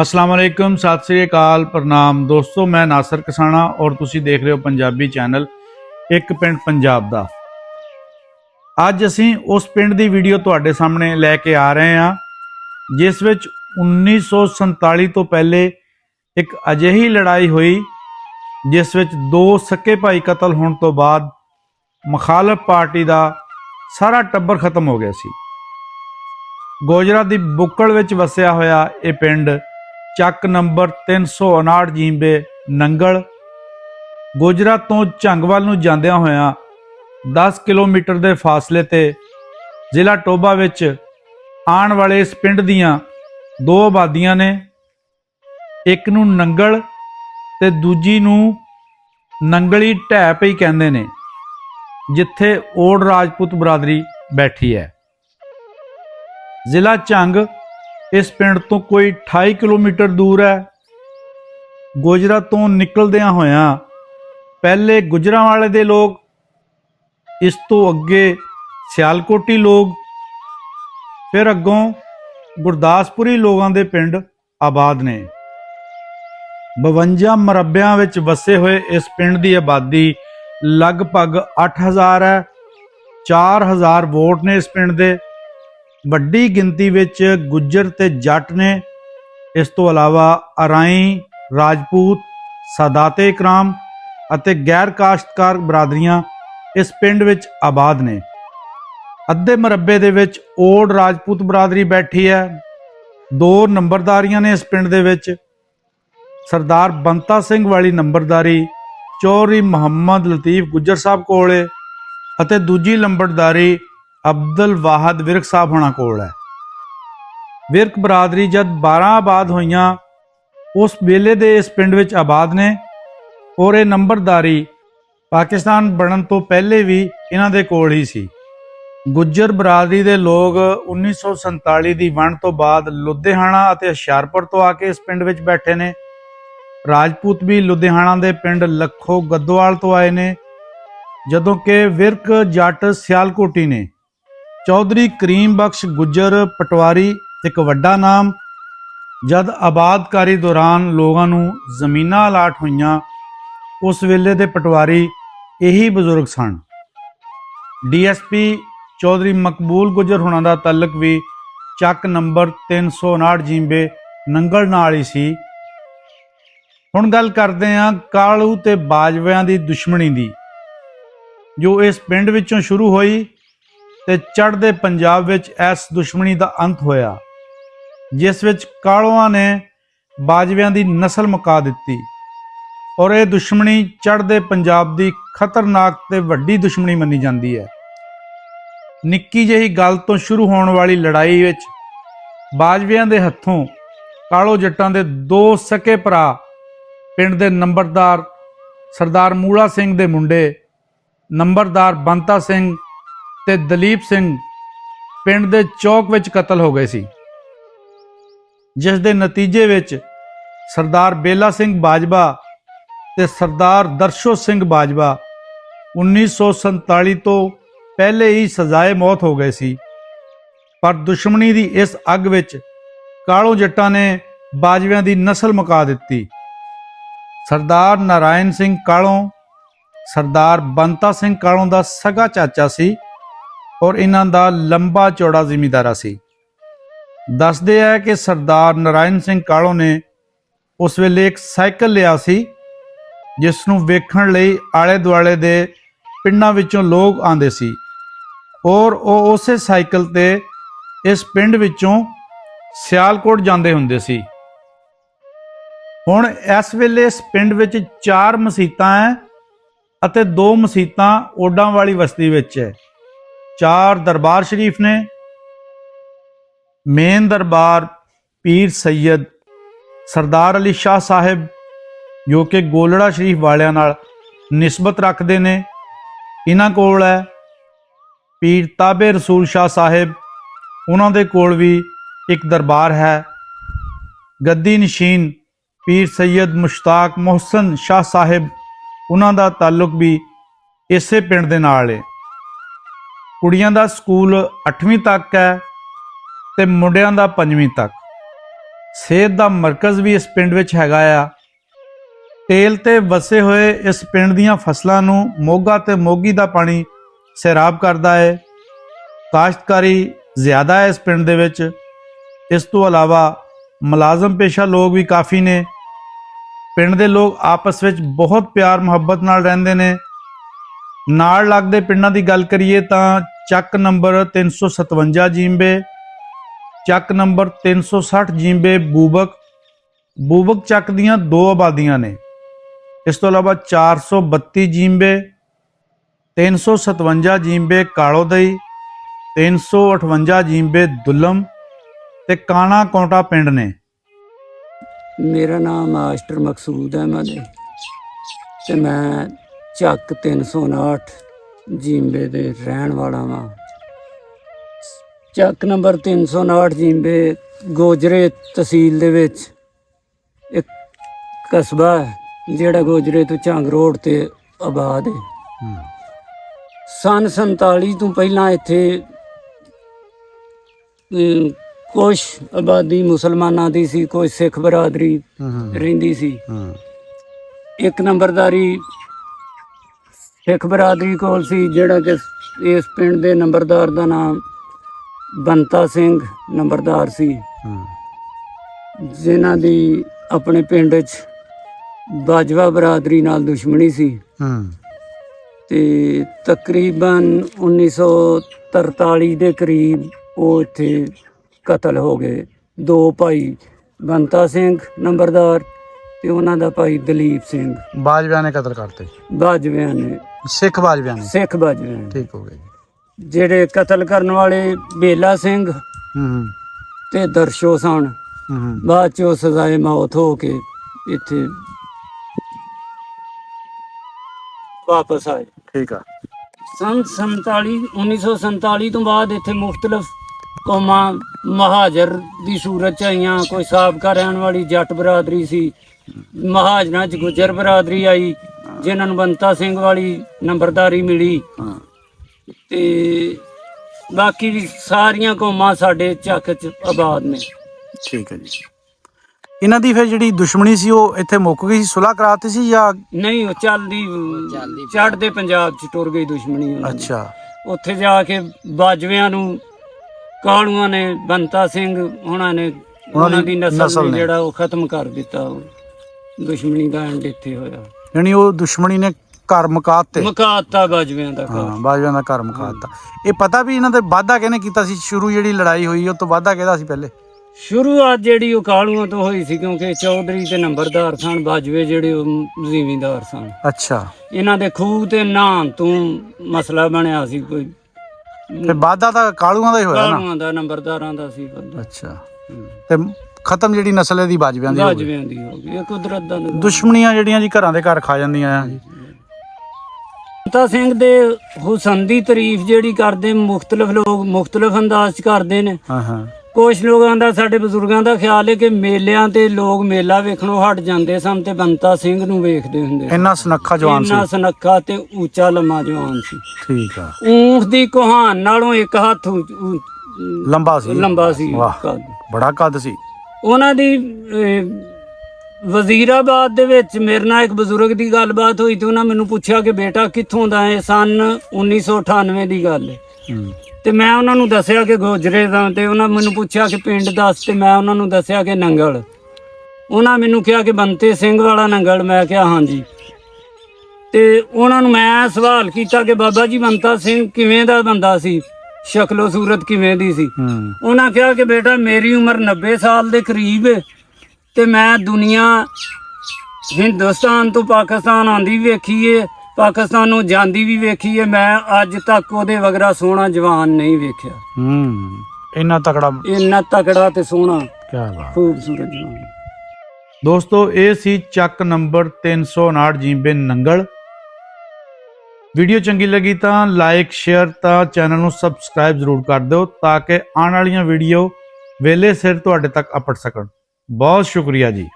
ਅਸਲਾਮ ਅਲੈਕੁਮ, ਸਤਿ ਸ੍ਰੀ ਅਕਾਲ, ਪ੍ਰਣਾਮ। ਦੋਸਤੋ, ਮੈਂ ਨਾਸਰ ਕਸਾਣਾ ਔਰ ਤੁਸੀਂ ਦੇਖ ਰਹੇ ਹੋ ਪੰਜਾਬੀ ਚੈਨਲ ਇੱਕ ਪਿੰਡ ਪੰਜਾਬ ਦਾ। ਅੱਜ ਅਸੀਂ ਉਸ ਪਿੰਡ ਦੀ ਵੀਡੀਓ ਤੁਹਾਡੇ ਸਾਹਮਣੇ ਲੈ ਕੇ ਆ ਰਹੇ ਹਾਂ, ਜਿਸ ਵਿੱਚ 1947 ਤੋਂ ਪਹਿਲੇ ਇੱਕ ਅਜਿਹੀ ਲੜਾਈ ਹੋਈ, ਜਿਸ ਵਿੱਚ ਦੋ ਸਕੇ ਭਾਈ ਕਤਲ ਹੋਣ ਤੋਂ ਬਾਅਦ ਮੁਖਾਲਫ ਪਾਰਟੀ ਦਾ ਸਾਰਾ ਟੱਬਰ ਖਤਮ ਹੋ ਗਿਆ ਸੀ। ਗੋਜਰਾ ਦੀ ਬੁੱਕਲ ਵਿੱਚ ਵਸਿਆ ਹੋਇਆ ਇਹ ਪਿੰਡ ਚੱਕ ਨੰਬਰ 359 ਜੀਂਬੇ ਨੰਗਲ। ਗੁਜਰਾਤ ਤੋਂ ਝੰਗਵਾਲ ਨੂੰ ਜਾਂਦਿਆਂ ਹੋਇਆਂ 10 ਕਿਲੋਮੀਟਰ ਦੇ ਫਾਸਲੇ ਤੇ ਜ਼ਿਲ੍ਹਾ ਟੋਬਾ ਵਿੱਚ ਆਉਣ ਵਾਲੇ ਇਸ ਪਿੰਡ ਦੀਆਂ ਦੋ ਆਬਾਦੀਆਂ ਨੇ, ਇੱਕ ਨੂੰ ਨੰਗਲ ਤੇ ਦੂਜੀ ਨੂੰ ਨੰਗਲੀ ਢੈਪ ਹੀ ਕਹਿੰਦੇ ਨੇ, ਜਿੱਥੇ ਓੜ ਰਾਜਪੂਤ ਬਰਾਦਰੀ ਬੈਠੀ ਹੈ। ਜ਼ਿਲ੍ਹਾ ਝੰਗ ਇਸ ਪਿੰਡ ਤੋਂ ਕੋਈ 28 ਕਿਲੋਮੀਟਰ ਦੂਰ ਹੈ। ਗੋਜਰਾ ਤੋਂ ਨਿਕਲਦਿਆਂ ਹੋਇਆਂ ਪਹਿਲੇ ਗੁਜਰਾਂਵਾਲੇ ਦੇ ਲੋਕ, ਇਸ ਤੋਂ ਅੱਗੇ ਸਿਆਲਕੋਟੀ ਲੋਕ, ਫਿਰ ਅੱਗੋਂ ਗੁਰਦਾਸਪੁਰੀ ਲੋਕਾਂ ਦੇ ਪਿੰਡ ਆਬਾਦ ਨੇ। 52 ਮਰਬਿਆਂ ਵਿੱਚ ਵਸੇ ਹੋਏ ਇਸ ਪਿੰਡ ਦੀ ਆਬਾਦੀ ਲਗਭਗ 8000 ਹੈ। 4000 ਵੋਟ ਨੇ ਇਸ ਪਿੰਡ ਦੇ। ਵੱਡੀ ਗਿਣਤੀ ਵਿੱਚ ਗੁੱਜਰ ਤੇ ਜੱਟ ਨੇ। ਇਸ ਤੋਂ ਇਲਾਵਾ ਅਰਾਈ, ਰਾਜਪੂਤ, ਸਾਦਾਤੇ ਇਕਰਾਮ ਅਤੇ ਗੈਰ ਕਾਸ਼ਤਕਾਰ ਬਰਾਦਰੀਆਂ ਇਸ ਪਿੰਡ ਵਿੱਚ ਆਬਾਦ ਨੇ। ਅੱਧੇ ਮਰੱਬੇ ਦੇ ਵਿੱਚ ਓੜ ਰਾਜਪੂਤ ਬਰਾਦਰੀ ਬੈਠੀ ਹੈ। ਦੋ ਨੰਬਰਦਾਰੀਆਂ ਨੇ ਇਸ ਪਿੰਡ ਦੇ ਵਿੱਚ। ਸਰਦਾਰ ਬੰਤਾ ਸਿੰਘ ਵਾਲੀ ਨੰਬਰਦਾਰੀ ਚੌਰੀ ਮੁਹੰਮਦ ਲਤੀਫ ਗੁੱਜਰ ਸਾਹਿਬ ਕੋਲੇ ਅਤੇ ਦੂਜੀ ਨੰਬਰਦਾਰੀ ਅਬਦੁਲ ਵਾਹਦ ਵਿਰਕ ਸਾਹਿਬ ਹੋਣਾ ਕੋਲ ਹੈ। ਵਿਰਕ ਬਰਾਦਰੀ ਜਦ 12 ਆਬਾਦ ਹੋਈਆਂ, ਉਸ ਵੇਲੇ ਦੇ ਇਸ ਪਿੰਡ ਵਿੱਚ ਆਬਾਦ ਨੇ ਔਰ ਇਹ ਨੰਬਰਦਾਰੀ ਪਾਕਿਸਤਾਨ ਬਣਨ ਤੋਂ ਪਹਿਲੇ ਵੀ ਇਹਨਾਂ ਦੇ ਕੋਲ ਹੀ ਸੀ। ਗੁੱਜਰ ਬਰਾਦਰੀ ਦੇ ਲੋਕ 1947 ਦੀ ਵੰਡ ਤੋਂ ਬਾਅਦ ਲੁਧਿਆਣਾ ਅਤੇ ਹੁਸ਼ਿਆਰਪੁਰ ਤੋਂ ਆ ਕੇ ਇਸ ਪਿੰਡ ਵਿੱਚ ਬੈਠੇ ਨੇ। ਰਾਜਪੂਤ ਵੀ ਲੁਧਿਆਣਾ ਦੇ ਪਿੰਡ ਲੱਖੋ ਗੱਦਵਾਲ ਤੋਂ ਆਏ ਨੇ, ਜਦੋਂ ਕਿ ਵਿਰਕ ਜੱਟ ਸਿਆਲਕੋਟੀ ਨੇ। ਚੌਧਰੀ ਕਰੀਮ ਬਖਸ਼ ਗੁੱਜਰ ਪਟਵਾਰੀ, ਇੱਕ ਵੱਡਾ ਨਾਮ। ਜਦ ਆਬਾਦਕਾਰੀ ਦੌਰਾਨ ਲੋਕਾਂ ਨੂੰ ਜ਼ਮੀਨਾਂ ਅਲਾਟ ਹੋਈਆਂ, ਉਸ ਵੇਲੇ ਦੇ ਪਟਵਾਰੀ ਇਹੀ ਬਜ਼ੁਰਗ ਸਨ। ਡੀਐਸਪੀ ਚੌਧਰੀ ਮਕਬੂਲ ਗੁੱਜਰ ਹੁਣਾਂ ਦਾ ਤਾਲੁਕ ਵੀ ਚੱਕ ਨੰਬਰ 359 ਜੀਂਬੇ ਨੰਗਲ ਨਾਲ ਹੀ ਸੀ। ਹੁਣ ਗੱਲ ਕਰਦੇ ਹਾਂ ਕਾਲੂ ਤੇ ਬਾਜਵਿਆਂ ਦੀ ਦੁਸ਼ਮਣੀ ਦੀ, ਜੋ ਇਸ ਪਿੰਡ ਵਿੱਚੋਂ ਸ਼ੁਰੂ ਹੋਈ ਤੇ ਚੜ੍ਹਦੇ ਪੰਜਾਬ ਵਿੱਚ ਇਸ ਦੁਸ਼ਮਣੀ ਦਾ ਅੰਤ ਹੋਇਆ, ਜਿਸ ਵਿੱਚ ਕਾਲੋਆਂ ਨੇ ਬਾਜਵਿਆਂ ਦੀ ਨਸਲ ਮੁਕਾ ਦਿੱਤੀ। ਔਰ ਇਹ ਦੁਸ਼ਮਣੀ ਚੜ੍ਹਦੇ ਪੰਜਾਬ ਦੀ ਖਤਰਨਾਕ ਤੇ ਵੱਡੀ ਦੁਸ਼ਮਣੀ ਮੰਨੀ ਜਾਂਦੀ ਹੈ। ਨਿੱਕੀ ਜਿਹੀ ਗੱਲ ਤੋਂ ਸ਼ੁਰੂ ਹੋਣ ਵਾਲੀ ਲੜਾਈ ਵਿੱਚ ਬਾਜਵਿਆਂ ਦੇ ਹੱਥੋਂ ਕਾਲੋ ਜੱਟਾਂ ਦੇ ਦੋ ਸਕੇ ਭਰਾ, ਪਿੰਡ ਦੇ ਨੰਬਰਦਾਰ ਸਰਦਾਰ ਮੂਲਾ ਸਿੰਘ ਦੇ ਮੁੰਡੇ, ਨੰਬਰਦਾਰ ਬੰਤਾ ਸਿੰਘ ਤੇ ਦਲੀਪ ਸਿੰਘ ਪਿੰਡ ਦੇ ਚੌਕ ਵਿੱਚ ਕਤਲ ਹੋ ਗਏ ਸੀ। ਜਿਸ ਦੇ ਨਤੀਜੇ ਵਿੱਚ ਸਰਦਾਰ ਬੇਲਾ ਸਿੰਘ ਬਾਜਵਾ ਤੇ ਸਰਦਾਰ ਦਰਸ਼ੋ ਸਿੰਘ ਬਾਜਵਾ 1947 ਤੋਂ ਪਹਿਲੇ ਹੀ ਸਜ਼ਾਏ ਮੌਤ ਹੋ ਗਏ ਸੀ। ਪਰ ਦੁਸ਼ਮਣੀ ਦੀ ਇਸ ਅੱਗ ਵਿੱਚ ਕਾਲੋ ਜੱਟਾਂ ਨੇ ਬਾਜਵਿਆਂ ਦੀ ਨਸਲ ਮੁਕਾ ਦਿੱਤੀ। ਸਰਦਾਰ ਨਾਰਾਇਣ ਸਿੰਘ ਕਾਲੋਂ, ਸਰਦਾਰ ਬੰਤਾ ਸਿੰਘ ਕਾਲੋਂ ਦਾ ਸਗਾ ਚਾਚਾ ਸੀ ਔਰ ਇਹਨਾਂ ਦਾ ਲੰਬਾ ਚੌੜਾ ਜ਼ਿਮੀਦਾਰਾ ਸੀ। ਦੱਸਦੇ ਆ ਕਿ ਸਰਦਾਰ ਨਾਰਾਇਣ ਸਿੰਘ ਕਾਲੋ ਨੇ ਉਸ ਵੇਲੇ ਇੱਕ ਸਾਈਕਲ ਲਿਆ ਸੀ ਜਿਸ ਨੂੰ ਵੇਖਣ ਲਈ ਆਲੇ ਦੁਆਲੇ ਦੇ ਪਿੰਡਾਂ ਵਿੱਚੋਂ ਲੋਕ ਆਉਂਦੇ ਸੀ। ਔਰ ਉਹ ਉਸੇ ਸਾਈਕਲ ਤੇ ਇਸ ਪਿੰਡ ਵਿੱਚੋਂ ਸਿਆਲਕੋਟ ਜਾਂਦੇ ਹੁੰਦੇ ਸੀ। ਹੁਣ ਇਸ ਵੇਲੇ ਇਸ ਪਿੰਡ ਵਿੱਚ ਚਾਰ ਮਸੀਤਾਂ ਹੈ ਅਤੇ ਦੋ ਮਸੀਤਾਂ ਓਡਾਂ ਵਾਲੀ ਬਸਤੀ ਵਿੱਚ ਹੈ ਚਾਰ ਦਰਬਾਰ ਸ਼ਰੀਫ ਨੇ। ਮੇਨ ਦਰਬਾਰ ਪੀਰ ਸੈਦ ਸਰਦਾਰ ਅਲੀ ਸ਼ਾਹ ਸਾਹਿਬ, ਜੋ ਕਿ ਗੋਲੜਾ ਸ਼ਰੀਫ ਵਾਲਿਆਂ ਨਾਲ ਨਿਸਬਤ ਰੱਖਦੇ ਨੇ। ਇਹਨਾਂ ਕੋਲ ਹੈ ਪੀਰ ਤਾਬੇ ਰਸੂਲ ਸ਼ਾਹ ਸਾਹਿਬ। ਉਹਨਾਂ ਦੇ ਕੋਲ ਵੀ ਇੱਕ ਦਰਬਾਰ ਹੈ। ਗੱਦੀ ਨਸ਼ੀਨ ਪੀਰ ਸੈਦ ਮੁਸ਼ਤਾਕ ਮੁਹਸਨ ਸ਼ਾਹ ਸਾਹਿਬ, ਉਹਨਾਂ ਦਾ ਤਾਲੁਕ ਵੀ ਇਸੇ ਪਿੰਡ ਦੇ ਨਾਲ ਹੈ ਕੁੜੀਆਂ ਦਾ ਸਕੂਲ 8ਵੀਂ ਤੱਕ ਹੈ ਤੇ ਮੁੰਡਿਆਂ ਦਾ 5ਵੀਂ ਤੱਕ। ਸਿਹਤ ਦਾ ਮਰਕਜ਼ ਵੀ ਇਸ ਪਿੰਡ ਵਿੱਚ ਹੈਗਾ ਆ। ਤੇਲ ਤੇ ਵਸੇ ਹੋਏ ਇਸ ਪਿੰਡ ਦੀਆਂ ਫਸਲਾਂ ਨੂੰ ਮੋਗਾ ਤੇ ਮੋਗੀ ਦਾ ਪਾਣੀ ਸੈਰਾਬ ਕਰਦਾ ਹੈ ਕਾਸ਼ਤਕਾਰੀ ਜ਼ਿਆਦਾ ਹੈ ਇਸ ਪਿੰਡ ਦੇ ਵਿੱਚ। ਇਸ ਤੋਂ ਇਲਾਵਾ ਮੁਲਾਜ਼ਮ ਪੇਸ਼ਾ ਲੋਕ ਵੀ ਕਾਫੀ ਨੇ। ਪਿੰਡ ਦੇ ਲੋਕ ਆਪਸ ਵਿੱਚ ਬਹੁਤ ਪਿਆਰ ਮੁਹੱਬਤ ਨਾਲ ਰਹਿੰਦੇ ਨੇ। ਨਾਲ ਲੱਗਦੇ ਪਿੰਡਾਂ ਦੀ ਗੱਲ ਕਰੀਏ ਤਾਂ ਚੱਕ ਨੰਬਰ 357 ਜੀਂਬੇ, ਚੱਕ ਨੰਬਰ 360 ਜੀਂਬੇ ਬੂਬਕ। ਬੂਬਕ ਚੱਕ ਦੀਆਂ ਦੋ ਆਬਾਦੀਆਂ ਨੇ। ਇਸ ਤੋਂ ਇਲਾਵਾ 432 ਜੀਂਬੇ 357 ਜੀਂਬੇ ਕਾਲੋਦਈ 358 ਜੀਂਬੇ ਦੁੱਲਮ ਤੇ ਕਾਣਾ ਕੌਂਟਾ ਪਿੰਡ ਨੇ। ਮੇਰਾ ਨਾਮ ਮਾਸਟਰ ਮਕਸੂਦ ਅਹਿਮਦ ਹੈ ਤੇ ਮੈਂ ਚੱਕ 359 ਜੀਂਬੇ ਦੇ ਰਹਿਣ ਵਾਲਾ ਵਾਂ। ਚੱਕ ਨੰਬਰ 359 ਜੀਂਬੇ ਗੋਜਰੇ ਤਹਿਸੀਲ ਦੇ ਵਿੱਚ ਇੱਕ ਕਸਬਾ ਜਿਹੜਾ ਗੋਜਰੇ ਤੋਂ ਝੰਗ ਰੋਡ ਤੇ ਆਬਾਦ ਹੈ। ਸਨ 47 ਤੋਂ ਪਹਿਲਾਂ ਇੱਥੇ ਕੁਛ ਆਬਾਦੀ ਮੁਸਲਮਾਨਾਂ ਦੀ ਸੀ ਕੋਈ ਸਿੱਖ ਬਰਾਦਰੀ ਰਹਿੰਦੀ ਸੀ। ਇੱਕ ਨੰਬਰਦਾਰੀ ਸਿੱਖ ਬਰਾਦਰੀ ਕੋਲ ਸੀ ਜਿਹੜਾ ਕਿ ਇਸ ਪਿੰਡ ਦੇ ਨੰਬਰਦਾਰ ਦਾ ਨਾਮ ਬੰਤਾ ਸਿੰਘ ਨੰਬਰਦਾਰ ਸੀ। ਜਿਨ੍ਹਾਂ ਦੀ ਆਪਣੇ ਪਿੰਡ 'ਚ ਬਾਜਵਾ ਬਰਾਦਰੀ ਨਾਲ ਦੁਸ਼ਮਣੀ ਸੀ। ਤੇ ਤਕਰੀਬਨ 1943 ਦੇ ਕਰੀਬ ਉਹ ਇੱਥੇ ਕਤਲ ਹੋ ਗਏ। ਦੋ ਭਾਈ ਬੰਤਾ ਸਿੰਘ ਨੰਬਰਦਾਰ ਤੇ ਉਹਨਾਂ ਦਾ ਭਾਈ ਦਲੀਪ ਸਿੰਘ। ਬਾਜਵਿਆਂ ਨੇ ਕਤਲ ਕਰਤੇ। ਬਾਜਵਿਆਂ ਨੇ ਸਿੱਖ ਬਾਜਵਿਆਂ ਨੇ। ਸਿੱਖ ਬਾਜਵਿਆਂ ਨੇ। ਠੀਕ ਹੋ ਗਿਆ ਜੀ। ਜਿਹੜੇ ਕਤਲ ਕਰਨ ਵਾਲੇ ਬੇਲਾ ਸਿੰਘ ਹੂੰ ਤੇ ਦਰਸ਼ੋ ਸਨ ਹੂੰ ਹੂੰ। ਬਾਅਦ ਚ ਉਹ ਸਜ਼ਾਏ ਮੌਤ ਹੋ ਕੇ ਇੱਥੇ ਵਾਪਸ ਆਏ। ਠੀਕ ਆ। ਸਨ 47 1947 ਤੋਂ ਬਾਅਦ ਇੱਥੇ ਮੁxtਲਫ ਕੌਮਾਂ ਮਹਾਜਰ ਦੀ ਸੂਰਤ ਚ ਆਈਆਂ। ਕੋਈ ਸਾਬਕਾ ਰਹਿਣ ਵਾਲੀ ਜੱਟ ਬਰਾਦਰੀ ਸੀ। ਮਹਾਜਨਾਂ ਚ ਗੁਜਰ ਬਰਾਦਰੀ ਆਈ। ਜਿਨ੍ਹਾਂ ਨੂੰ ਬੰਤਾ ਸਿੰਘ ਵਾਲੀ ਨੰਬਰਦਾਰੀ ਮਿਲੀ ਹਾਂ। ਤੇ ਬਾਕੀ ਵੀ ਸਾਰੀਆਂ ਕੌਮਾਂ ਸਾਡੇ ਚੱਕ ਚ ਆਬਾਦ ਨੇ। ਠੀਕ ਹੈ ਜੀ। ਇਹਨਾਂ ਦੀ ਫਿਰ ਜਿਹੜੀ ਦੁਸ਼ਮਣੀ ਸੀ ਉਹ ਇੱਥੇ ਮੁੱਕ ਗਈ ਸੀ ਸੁਲ੍ਹਾ ਕਰਾਤੀ ਸੀ ਜਾਂ ਨਹੀਂ ਉਹ ਚੱਲਦੀ ਚੜ੍ਹਦੇ ਪੰਜਾਬ ਚ ਟੁਰ ਗਈ ਦੁਸ਼ਮਣੀ ਉਹਨਾਂ ਦੀ। ਅੱਛਾ। ਉੱਥੇ ਜਾ ਕੇ ਬਾਜਵਿਆਂ ਨੂੰ ਕਾਲੂਆਂ ਨੇ ਬੰਤਾ ਸਿੰਘ ਉਹਨਾਂ ਨੇ ਉਹਨਾਂ ਦੀ ਨਸਲ। ਨੇ। ਜਿਹੜਾ ਉਹ ਖਤਮ ਕਰ ਦਿੱਤਾ ਉਹ ਦੁਸ਼ਮਣੀ ਦਾ ਐਂਡ ਇੱਥੇ ਹੋਇਆ। ਯਾਨੀ ਉਹ ਦੁਸ਼ਮਣੀ ਨੇ ਘਰ ਮੁਕਾਤੇ। ਮੁਕਾਤਾ ਬਾਜਵਿਆਂ ਦਾ ਹਾਂ ਬਾਜਵਿਆਂ ਦਾ ਘਰ ਮੁਕਾਤਾ। ਇਹ ਪਤਾ ਵੀ ਇਹਨਾਂ ਦੇ ਵਾਧਾ ਕਿਹਨੇ ਕੀਤਾ ਸੀ? ਸ਼ੁਰੂ ਜਿਹੜੀ ਲੜਾਈ ਹੋਈ ਉਹ ਤੋਂ ਵਾਧਾ ਕਿਹਦਾ ਸੀ ਪਹਿਲੇ? ਸ਼ੁਰੂਆਤ ਜਿਹੜੀ ਉਹ ਕਾਲੂਆਂ ਤੋਂ ਹੋਈ ਸੀ ਕਿਉਂਕਿ ਚੌਧਰੀ ਤੇ ਨੰਬਰਦਾਰ ਸਨ ਬਾਜਵੇ ਜਿਹੜੇ ਉਹ ਜ਼ਿਮੀਂਦਾਰ ਸਨ। ਅੱਛਾ। ਇਹਨਾਂ ਦੇ ਖੂਹ ਤੇ ਨਾਂ ਤੋਂ ਮਸਲਾ ਬਣਿਆ ਸੀ ਕੋਈ। ਫਿਰ ਵਾਧਾ ਤਾਂ ਕਾਲੂਆਂ ਦਾ ਹੀ ਹੋਇਆ ਨਾ? ਕਾਲੂਆਂ ਦਾ ਨੰਬਰਦਾਰਾਂ ਦਾ ਸੀ ਅੱਛਾ। ਤੇ ਖਤਮ ਜਿਹੜੀ ਨਸਲ ਇਹਦੀ ਬਾਜਵਿਆਂ ਦੀ ਹੋ ਗਈ ਬਾਜਵਿਆਂ ਦੀ ਹੋ ਗਈ ਇਹ ਕੁਦਰਤ ਦਾ ਨਿਜ਼ਾਮ। ਦੁਸ਼ਮਣੀਆਂ ਜਿਹੜੀਆਂ ਜੀ ਘਰਾਂ ਦੇ ਘਰ ਖਾ ਜਾਂਦੀਆਂ ਆ। ਬੰਤਾ ਸਿੰਘ ਦੇ ਹੁਸਨ ਦੀ ਤਾਰੀਫ ਜਿਹੜੀ ਕਰਦੇ ਮੁxtਲਫ ਲੋਕ ਮੁxtਲਫ ਅੰਦਾਜ਼ ਚ ਕਰਦੇ ਨੇ। ਹਾਂ ਹਾਂ। ਕੁਝ ਲੋਕਾਂ ਦਾ ਸਾਡੇ ਬਜ਼ੁਰਗਾਂ ਦਾ ਖਿਆਲ ਹੈ ਕਿ ਮੇਲਿਆਂ ਤੇ ਲੋਕ ਮੇਲਾ ਵੇਖਣੋਂ ਹਟ ਜਾਂਦੇ ਸਨ ਤੇ ਬੰਤਾ ਸਿੰਘ ਨੂੰ ਵੇਖਦੇ ਹੁੰਦੇ ਇੰਨਾ ਸੁਨੱਖਾ ਜਵਾਨ ਸੀ। ਇੰਨਾ ਸੁਨੱਖਾ ਤੇ ਉੱਚਾ ਲੰਮਾ ਜਵਾਨ ਸੀ। ਠੀਕ ਆ। ਊਂਠ ਦੀ ਕੁਹਾਨ ਨਾਲੋਂ ਇੱਕ ਹੱਥ ਉ- ਉ- ਲੰਬਾ ਸੀ। ਲੰਬਾ ਸੀ। ਵਾਹ ਕੱਦ। ਬੜਾ ਕੱਦ ਸੀ। ਉਹਨਾਂ ਦੀ ਵਜ਼ੀਰਾਬਾਦ ਦੇ ਵਿੱਚ ਮੇਰੇ ਨਾਲ ਇੱਕ ਬਜ਼ੁਰਗ ਦੀ ਗੱਲਬਾਤ ਹੋਈ ਤੇ ਉਹਨਾਂ ਮੈਨੂੰ ਪੁੱਛਿਆ ਕਿ ਬੇਟਾ ਕਿੱਥੋਂ ਦਾ ਹੈ? ਸਨ 1998 ਦੀ ਗੱਲ ਹੂੰ। ਤੇ ਮੈਂ ਉਹਨਾਂ ਨੂੰ ਦੱਸਿਆ ਕਿ ਗੋਜਰੇ ਦਾ ਤੇ ਉਹਨਾਂ ਮੈਨੂੰ ਪੁੱਛਿਆ ਕਿ ਪਿੰਡ ਦੱਸ ਤੇ ਮੈਂ ਉਹਨਾਂ ਨੂੰ ਦੱਸਿਆ ਕਿ ਨੰਗਲ। ਉਹਨਾਂ ਮੈਨੂੰ ਕਿਹਾ ਕਿ ਬੰਤੇ ਸਿੰਘ ਵਾਲਾ ਨੰਗਲ। ਮੈਂ ਕਿਹਾ ਹਾਂਜੀ। ਤੇ ਉਹਨਾਂ ਨੂੰ ਮੈਂ ਸਵਾਲ ਕੀਤਾ ਕਿ ਬਾਬਾ ਜੀ ਬੰਤਾ ਸਿੰਘ ਕਿਵੇਂ ਦਾ ਬੰਦਾ ਸੀ? ਸ਼ਕਲੋ ਸੂਰਤ ਕਿਵੇਂ ਦੀ ਸੀ? ਹੂੰ। ਉਹਨਾਂ ਕਿਹਾ ਕਿ ਬੇਟਾ ਮੇਰੀ ਉਮਰ 90 ਸਾਲ ਦੇ ਕਰੀਬ ਹੈ ਤੇ ਮੈਂ ਦੁਨੀਆ ਹਿੰਦੁਸਤਾਨ ਤੋਂ ਪਾਕਿਸਤਾਨ ਆਉਂਦੀ ਵੀ ਵੇਖੀ ਏ ਪਾਕਿਸਤਾਨ ਨੂੰ ਜਾਂਦੀ ਵੀ ਵੇਖੀ ਏ ਮੈਂ ਅੱਜ ਤੱਕ ਉਹਦੇ ਵਗਰਾ ਸੋਹਣਾ ਜਵਾਨ ਨਹੀਂ ਵੇਖਿਆ। ਹੂੰ। ਇੰਨਾ ਤਕੜਾ ਇੰਨਾ ਤਕੜਾ ਤੇ ਸੋਹਣਾ ਕੀ ਬਾਤ। ਖੂਬਸੂਰਤ ਜਵਾਨ। ਦੋਸਤੋ ਇਹ ਸੀ ਚੱਕ ਨੰਬਰ 359 ਜੀਂਬੇ ਨੰਗਲ। ਵੀਡੀਓ ਚੰਗੀ ਲੱਗੀ ਤਾਂ ਲਾਈਕ ਸ਼ੇਅਰ ਤਾਂ ਚੈਨਲ ਨੂੰ ਸਬਸਕ੍ਰਾਈਬ ਜ਼ਰੂਰ ਕਰ ਦਿਓ ਤਾਂ ਕਿ ਆਉਣ ਵਾਲੀਆਂ ਵੀਡੀਓ ਵੇਲੇ ਸਿਰ ਤੁਹਾਡੇ ਤੱਕ ਅਪੜ ਸਕਣ। ਬਹੁਤ ਸ਼ੁਕਰੀਆ ਜੀ।